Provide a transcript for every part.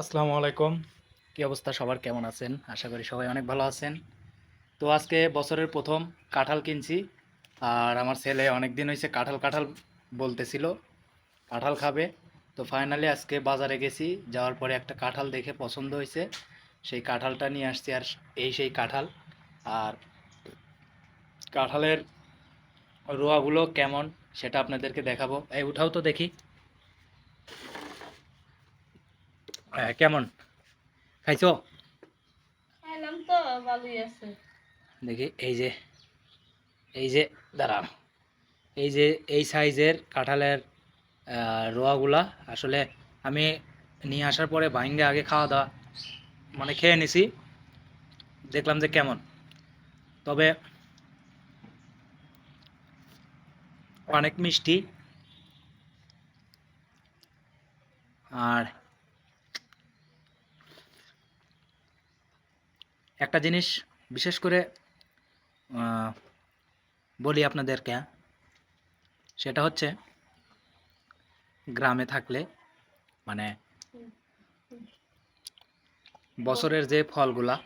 আসসালামু আলাইকুম। কি অবস্থা? সবার কেমন আছেন? আশা করি সবাই অনেক ভালো আছেন। তো আজকে বছরের প্রথম কাঁঠাল কিনছি। আর আমার ছেলে অনেক দিন হয়েছে কাঁঠাল কাঁঠাল বলতেছিল, কাঁঠাল খাবে। তো ফাইনালি আজকে বাজারে গেছি, যাওয়ার পরে একটা কাঁঠাল দেখে পছন্দ হয়েছে সেই কাঁঠালটা নিয়ে আসছি আর এই সেই কাঁঠাল। আর কাঁঠালের রোয়াগুলো কেমন সেটা আপনাদেরকে দেখাবো। এই উঠাও তো দেখি হ্যাঁ কেমন? খাইছো? খাইলাম তো ভালোই আছে। দেখি এই যে এই যে দাঁড়া এই যে এই সাইজের কাঁঠালের রোয়াগুলা আসলে আমি নিয়ে আসার পরে ভাইঙ্গে আগে খাওয়া দাওয়া মানে খেয়ে নিছি। দেখলাম যে কেমন। তবে অনেক মিষ্টি। আর একটা জিনিস বিশেষ করে বলি আপনাদেরকে সেটা হচ্ছে গ্রামে থাকলে মানে বছরের যে ফলগুলা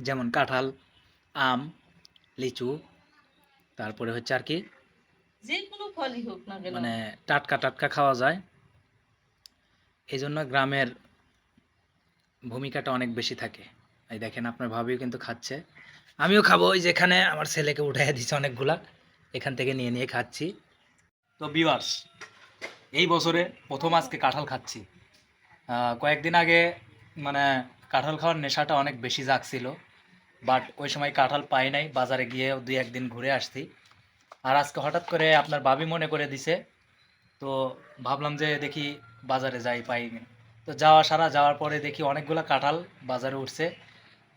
যেমন কাঁঠাল আম লিচু তারপরে হচ্ছে আর কি যে কোনো ফলই হোক না কেন। মানে টাটকা টাটকা খাওয়া যায়। এই জন্য গ্রামের ভূমিকাটা অনেক বেশি থাকে। এই দেখেন আপনার ভাবিও কিন্তু খাচ্ছে। আমিও খাব, ওই যেখানে আমার ছেলেকে উঠাই দিচ্ছে অনেকগুলা, এখান থেকে নিয়ে নিয়ে খাচ্ছি। তো বিওয়ার্স এই বছরে প্রথম আজকে কাঁঠাল খাচ্ছি। কয়েকদিন আগে মানে কাঁঠাল খাওয়ার নেশাটা অনেক বেশি জাগছিল বাট ওই সময় কাঁঠাল পাই নাই, বাজারে গিয়ে দুই একদিন ঘুরে আসছি। আর আজকে হঠাৎ করে আপনার ভাবি মনে করে দিছে, তো ভাবলাম যে দেখি বাজারে যাই, পাই তো যাওয়া সারা, যাওয়ার পরে দেখি অনেকগুলো কাঁঠাল বাজারে উঠছে।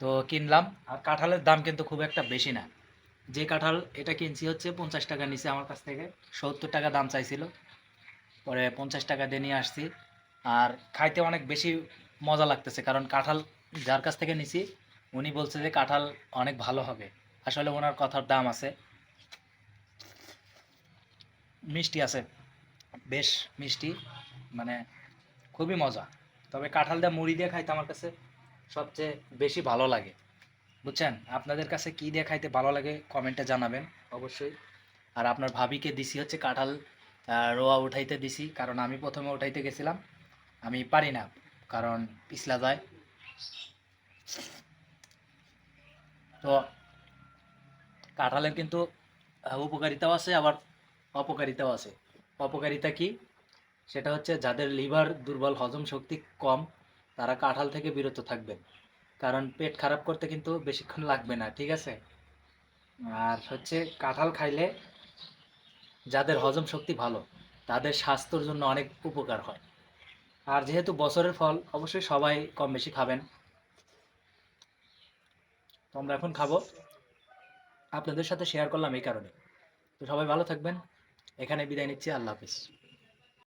তো কিনলাম, আর কাঁঠালের দাম কিন্তু খুব একটা বেশি না। যে কাঁঠাল এটা কিনছি হচ্ছে পঞ্চাশ টাকা নিচে আমার কাছ থেকে, সত্তর টাকা দাম চাইছিল। পরে পঞ্চাশ টাকা দিয়ে নিয়ে আসছি। আর খাইতে অনেক বেশি মজা লাগতেছে, কারণ কাঁঠাল যার কাছ থেকে নিছি, উনি বলছে যে কাঁঠাল অনেক ভালো হবে। আসলে ওনার কথার দাম আছে। মিষ্টি আছে, বেশ মিষ্টি মানে খুবই মজা। তবে কাঁঠাল দিয়ে মুড়ি দিয়ে খাইতে আমার কাছে সবচেয়ে বেশি ভালো লাগে। বুঝছেন? আপনাদের কাছে কি দিয়ে খাইতে ভালো লাগে কমেন্টে জানাবেন। অবশ্যই। আর আপনার ভাবিকে দিছি হচ্ছে কাঁঠাল রোয়া উঠাইতে দিছি। কারণ আমি প্রথমে উঠাইতে গেছিলাম। আমি পারি না কারণ পিছলা যায়। তো কাঁঠালের কিন্তু উপকারিতাও আছে আবার অপকারিতাও আছে। অপকারিতা কি? সেটা হচ্ছে যাদের লিভার দুর্বল হজম শক্তি কম তারা কাঁঠাল থেকে বিরত থাকবেন কারণ পেট খারাপ করতে কিন্তু বেশিক্ষণ লাগবে না, ঠিক আছে? আর হচ্ছে কাঁঠাল খাইলে যাদের হজম শক্তি ভালো, তাদের স্বাস্থ্যর জন্য অনেক উপকার হয়। আর যেহেতু বছরের ফল, অবশ্যই সবাই কম বেশি খাবেন। তো আমরা এখন খাব। আপনাদের সাথে শেয়ার করলাম এই কারণে। তো সবাই ভালো থাকবেন। এখানে বিদায় নিচ্ছি। আল্লাহ হাফিজ।